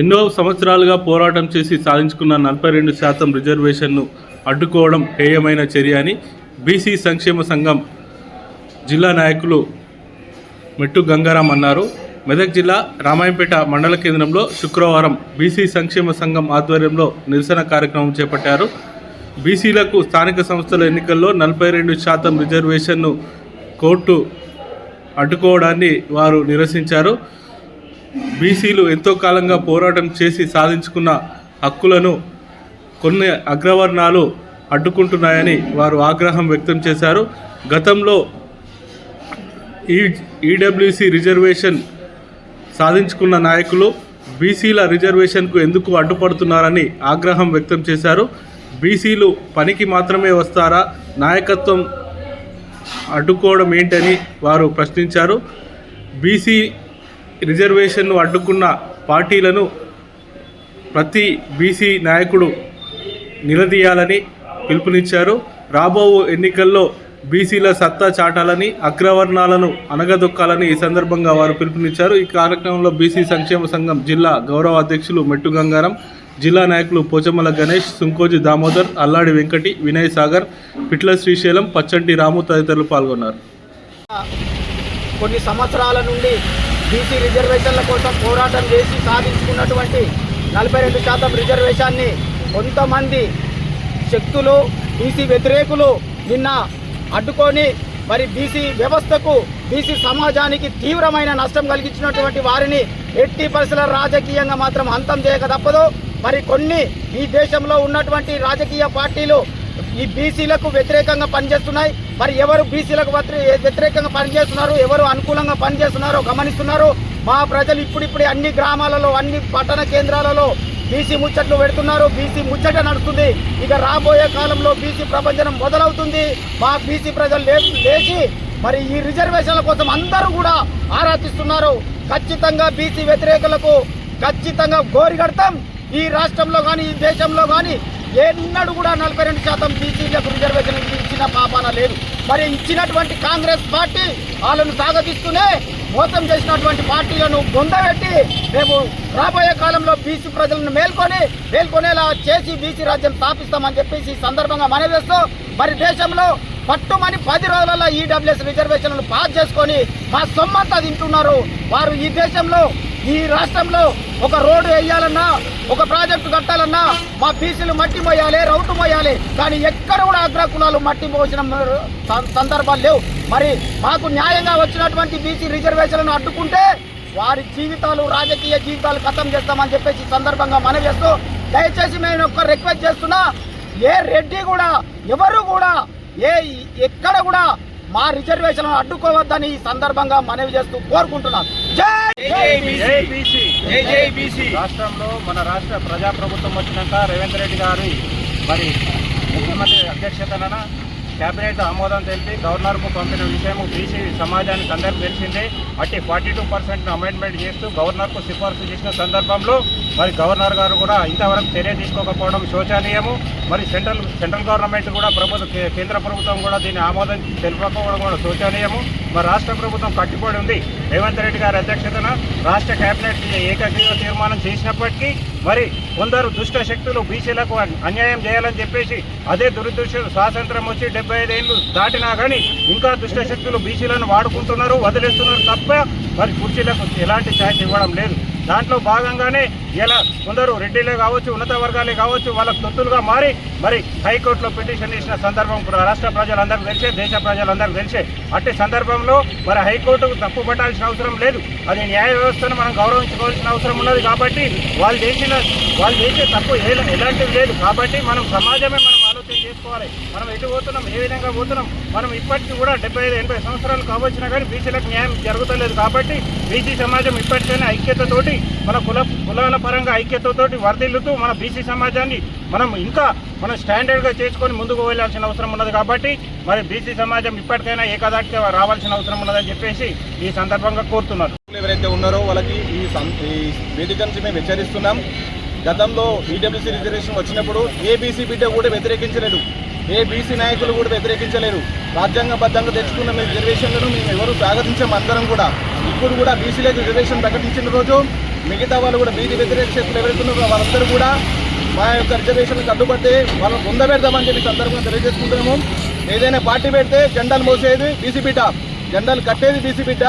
ఎన్నో సంవత్సరాలుగా పోరాటం చేసి సాధించుకున్న నలభై రెండు శాతం రిజర్వేషన్ను అడ్డుకోవడం హేయమైన చర్య అని బీసీ సంక్షేమ సంఘం జిల్లా నాయకులు మెట్టు గంగారాం అన్నారు. మెదక్ జిల్లా రామాయంపేట మండల కేంద్రంలో శుక్రవారం బీసీ సంక్షేమ సంఘం ఆధ్వర్యంలో నిరసన కార్యక్రమం చేపట్టారు. బీసీలకు స్థానిక సంస్థల ఎన్నికల్లో నలభై రెండు శాతం రిజర్వేషన్ను కోర్టు అడ్డుకోవడాన్ని వారు నిరసించారు. బీసీలు ఎంతో కాలంగా పోరాటం చేసి సాధించుకున్న హక్కులను కొన్ని అగ్రవర్ణాలు అడ్డుకుంటున్నాయని వారు ఆగ్రహం వ్యక్తం చేశారు. గతంలో ఈ ఈడబ్ల్యూసి రిజర్వేషన్ సాధించుకున్న నాయకులు బీసీల రిజర్వేషన్కు ఎందుకు అడ్డుపడుతున్నారని ఆగ్రహం వ్యక్తం చేశారు. బీసీలు పనికి మాత్రమే వస్తారా? నాయకత్వం అడ్డుకోవడం ఏంటని వారు ప్రశ్నించారు. బీసీ రిజర్వేషన్ను అడ్డుకున్న పార్టీలను ప్రతి బీసీ నాయకుడు నిలదీయాలని పిలుపునిచ్చారు. రాబో ఎన్నికల్లో బీసీల సత్తా చాటాలని అగ్రవర్ణాలను అనగదొక్కాలని ఈ సందర్భంగా వారు పిలుపునిచ్చారు. ఈ కార్యక్రమంలో బీసీ సంక్షేమ సంఘం జిల్లా గౌరవ అధ్యక్షులు మెట్టు గంగారం జిల్లా నాయకులు పోచమల గణేష్ సుంకోజి దామోదర్ అల్లాడి వెంకటి వినయ్ సాగర్ పిట్ల శ్రీశైలం పచ్చంటి రాము తదితరులు పాల్గొన్నారు. కొన్ని సంవత్సరాల నుండి బీసీ రిజర్వేషన్ల కోసం పోరాటం చేసి సాధించుకున్నటువంటి నలభై రెండు శాతం రిజర్వేషన్ని కొంతమంది శక్తులు బీసీ వ్యతిరేకులు నిన్న అడ్డుకొని మరి బీసీ వ్యవస్థకు బీసీ సమాజానికి తీవ్రమైన నష్టం కలిగించినటువంటి వారిని ఎట్టి పరిస్థితుల రాజకీయంగా మాత్రం అంతం చేయక తప్పదు. మరి కొన్ని ఈ దేశంలో ఉన్నటువంటి రాజకీయ పార్టీలు ఈ బీసీలకు వ్యతిరేకంగా పనిచేస్తున్నాయి. మరి ఎవరు బీసీలకు వ్యతిరేకంగా పనిచేస్తున్నారు? ఎవరు అనుకూలంగా పనిచేస్తున్నారో గమనిస్తున్నారు. మా ప్రజలు ఇప్పుడిప్పుడే అన్ని గ్రామాలలో అన్ని పట్టణ కేంద్రాలలో బీసీ ముచ్చట్లు పెడుతున్నారు. బీసీ ముచ్చట నడుస్తుంది. ఇక రాబోయే కాలంలో బీసీ ప్రపంచం మొదలవుతుంది. మా బీసీ ప్రజలు లే లేచి మరి ఈ రిజర్వేషన్ల కోసం అందరూ కూడా ఆరాధిస్తున్నారు. ఖచ్చితంగా బీసీ వ్యతిరేకులకు ఖచ్చితంగా గోరి కడతాం. ఈ రాష్ట్రంలో కానీ ఈ దేశంలో కానీ ఎన్నడూ కూడా నలభై రెండు శాతం బీసీలకు రిజర్వేషన్ ఇచ్చిన పాపాన లేదు. మరి ఇచ్చినటువంటి కాంగ్రెస్ పార్టీ వాళ్ళను సాగతిస్తూనే మోసం చేసినటువంటి పార్టీలను బొందబెట్టి రేపు రాబోయే కాలంలో బీసీ ప్రజలను మేల్కొని మేల్కొనేలా చేసి బీసీ రాజ్యం స్థాపిస్తామని చెప్పేసి ఈ సందర్భంగా మనవేస్తూ మరి దేశంలో పట్టుమని పది రోజులలో ఈడబ్ల్యూఎస్ రిజర్వేషన్లను పాస్ చేసుకొని మా సొమ్మంతా తింటున్నారు. వారు ఈ దేశంలో ఈ రాష్ట్రంలో ఒక రోడ్డు వేయాలన్నా ఒక ప్రాజెక్టు కట్టాలన్నా మా బీసీలు మట్టి మోయాలి రౌతు మోయాలి. కానీ ఎక్కడ కూడా అగ్రకులాలు మట్టి మోసిన సందర్భాలు లేవు. మరి మాకు న్యాయంగా వచ్చినటువంటి బీసీ రిజర్వేషన్లను అడ్డుకుంటే వారి జీవితాలు రాజకీయ జీవితాలు ఖతం చేస్తామని చెప్పేసి సందర్భంగా మనవి చేస్తూ దయచేసి మేము ఒక్క రిక్వెస్ట్ చేస్తున్నా ఏ రెడ్డి కూడా ఎవరు కూడా ఏ ఎక్కడ కూడా మా రిజర్వేషన్లను అడ్డుకోవద్దని ఈ సందర్భంగా మనవి చేస్తూ కోరుకుంటున్నాను. జై రాష్ట్రంలో మన రాష్ట్ర ప్రజాప్రభుత్వం వచ్చినాక రేవంత్ రెడ్డి గారి మరి ముఖ్యమంత్రి అధ్యక్షతన కేబినెట్ ఆమోదం తెలిపి గవర్నర్కు పంపిన విషయం బీసీ సమాజానికి అందరికీ తెలిసిందే. అట్టి ఫార్టీ టూ పర్సెంట్ అమెండ్మెంట్ చేస్తూ గవర్నర్కు సిఫార్సు చేసిన సందర్భంలో మరి గవర్నర్ గారు కూడా ఇంతవరకు చర్య తీసుకోకపోవడం శోచనీయము. మరి సెంట్రల్ సెంట్రల్ గవర్నమెంట్ కూడా ప్రభుత్వ కేంద్ర ప్రభుత్వం కూడా దీన్ని ఆమోదం తెలుపకపోవడం కూడా శోచనీయము. మరి రాష్ట్ర ప్రభుత్వం కట్టుబడి ఉంది. రేవంత్ రెడ్డి గారి అధ్యక్షతన రాష్ట్ర కేబినెట్ ఏకగ్రీవ తీర్మానం చేసినప్పటికీ మరి కొందరు దుష్ట శక్తులు బీసీలకు అన్యాయం చేయాలని చెప్పేసి అదే దురదృష్ట స్వాతంత్రం వచ్చి డెబ్బై ఐదేళ్ళు దాటినా కానీ ఇంకా దుష్ట శక్తులు బీసీలను వాడుకుంటున్నారు వదిలేస్తున్నారు తప్ప మరి కుర్చీలకు ఎలాంటి ఛాన్స్ ఇవ్వడం లేదు. దాంట్లో భాగంగానే ఇలా కొందరు రెడ్డిలే కావచ్చు ఉన్నత వర్గాలే కావచ్చు వాళ్ళకు తొత్తులుగా మారి మరి హైకోర్టులో పిటిషన్ చేసిన సందర్భం రాష్ట్ర ప్రజలందరికీ తెలిసే దేశ ప్రజలందరికీ తెలిసే. అట్టి సందర్భంలో మరి హైకోర్టుకు తప్పు పట్టాల్సిన అవసరం లేదు. అది న్యాయ వ్యవస్థను మనం గౌరవించుకోవాల్సిన అవసరం ఉన్నది కాబట్టి వాళ్ళు చేసిన వాళ్ళు చేసే తప్పు ఏ- ఎలాంటిది లేదు. కాబట్టి మనం సమాజమే మనం చేసుకోవాలి మనం ఎటు పోతున్నాం? ఏ విధంగా పోతున్నాం? మనం ఇప్పటికీ కూడా డెబ్బై ఐదు ఎనభై సంవత్సరాలు కావచ్చినా కానీ బీసీలకు న్యాయం జరుగుతలేదు కాబట్టి బీసీ సమాజం ఇప్పటికైనా ఐక్యతతోటి మన కుల కులాల పరంగా ఐక్యతతోటి వర్ధిల్లుతూ మన బీసీ సమాజాన్ని మనం ఇంకా మనం స్టాండర్డ్గా చేసుకొని ముందుకు వెళ్ళాల్సిన అవసరం ఉన్నది కాబట్టి మరి బీసీ సమాజం ఇప్పటికైనా ఏకదాటిగా రావాల్సిన అవసరం ఉన్నదని చెప్పేసి ఈ సందర్భంగా కోరుతున్నారు ఎవరైతే ఉన్నారో వాళ్ళకి ఈ వేదిక నుంచి మేము హెచ్చరిస్తున్నాం. గతంలో ఈడబ్ల్యూసీ రిజర్వేషన్ వచ్చినప్పుడు ఏబీసీ బిడ్డ కూడా వ్యతిరేకించలేదు. ఏ బీసీ నాయకులు కూడా వ్యతిరేకించలేరు. రాజ్యాంగబద్ధంగా తెచ్చుకున్న మీ రిజర్వేషన్లను మేము ఎవరు స్వాగతించాం అందరం కూడా. ఇప్పుడు కూడా బీసీలకు రిజర్వేషన్ ప్రకటించిన రోజు మిగతా వాళ్ళు కూడా బీసీ వ్యతిరేక శక్తులు ఎవరైతే వాళ్ళందరూ కూడా మా యొక్క రిజర్వేషన్ అడ్డుపడితే వాళ్ళని పొందబెడదామని చెప్పి సందర్భంగా తెలియజేసుకుంటున్నాము. ఏదైనా పార్టీ పెడితే జెండాలు మోసేది బీసీ బిడ్డ. జెండాలు కట్టేది బీసీ బిడ్డ.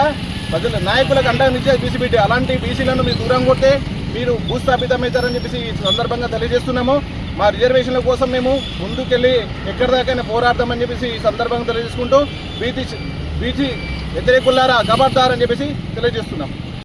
ప్రజల నాయకులకు అండగా నిచ్చేది బీసీ బిడ్డ. అలాంటి బీసీలను మీరు దూరం కొట్టే మీరు భూస్థాపితమవుతారని చెప్పేసి ఈ సందర్భంగా తెలియజేస్తున్నాము. మా రిజర్వేషన్ల కోసం మేము ముందుకెళ్ళి ఎక్కడి దాకైనా పోరాడతామని చెప్పేసి ఈ సందర్భంగా తెలియజేసుకుంటూ బీసీ బీసీ వ్యతిరేకులారా గబర్దారని చెప్పేసి తెలియజేస్తున్నాం.